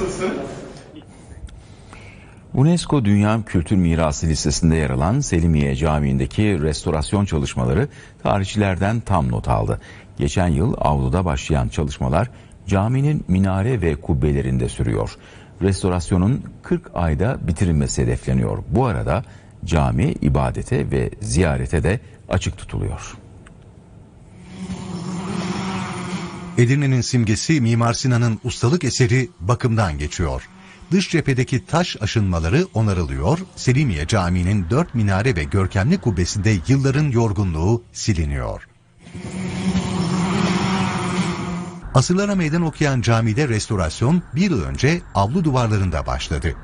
nasılsın? UNESCO Dünya Kültür Mirası listesinde yer alan Selimiye Camii'ndeki restorasyon çalışmaları tarihçilerden tam not aldı. Geçen yıl avluda başlayan çalışmalar caminin minare ve kubbelerinde sürüyor. Restorasyonun 40 ayda bitirilmesi hedefleniyor. Bu arada cami ibadete ve ziyarete de açık tutuluyor. Edirne'nin simgesi Mimar Sinan'ın ustalık eseri bakımdan geçiyor. Dış cephedeki taş aşınmaları onarılıyor, Selimiye Camii'nin dört minare ve görkemli kubbesinde yılların yorgunluğu siliniyor. Asırlara meydan okuyan camide restorasyon bir yıl önce avlu duvarlarında başladı.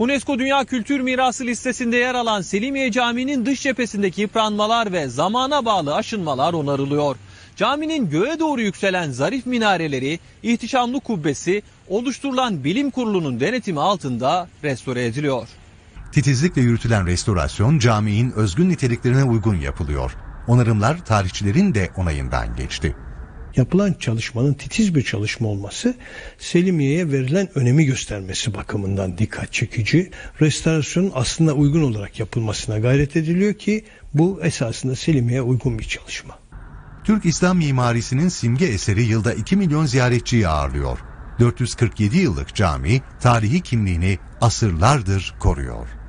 UNESCO Dünya Kültür Mirası listesinde yer alan Selimiye Camii'nin dış cephesindeki yıpranmalar ve zamana bağlı aşınmalar onarılıyor. Caminin göğe doğru yükselen zarif minareleri, ihtişamlı kubbesi oluşturulan bilim kurulunun denetimi altında restore ediliyor. Titizlikle yürütülen restorasyon caminin özgün niteliklerine uygun yapılıyor. Onarımlar tarihçilerin de onayından geçti. Yapılan çalışmanın titiz bir çalışma olması Selimiye'ye verilen önemi göstermesi bakımından dikkat çekici. Restorasyonun aslında uygun olarak yapılmasına gayret ediliyor ki bu esasında Selimiye'ye uygun bir çalışma. Türk İslam mimarisinin simge eseri yılda 2 milyon ziyaretçiyi ağırlıyor. 447 yıllık cami tarihi kimliğini asırlardır koruyor.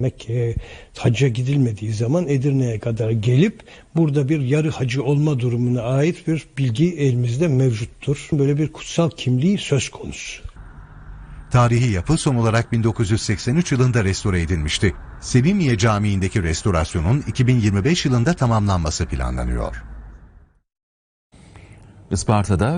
Mekke'ye hacca gidilmediği zaman Edirne'ye kadar gelip burada bir yarı hacı olma durumuna ait bir bilgi elimizde mevcuttur. Böyle bir kutsal kimliği söz konusu. Tarihi yapı son olarak 1983 yılında restore edilmişti. Selimiye Camii'ndeki restorasyonun 2025 yılında tamamlanması planlanıyor. Isparta'da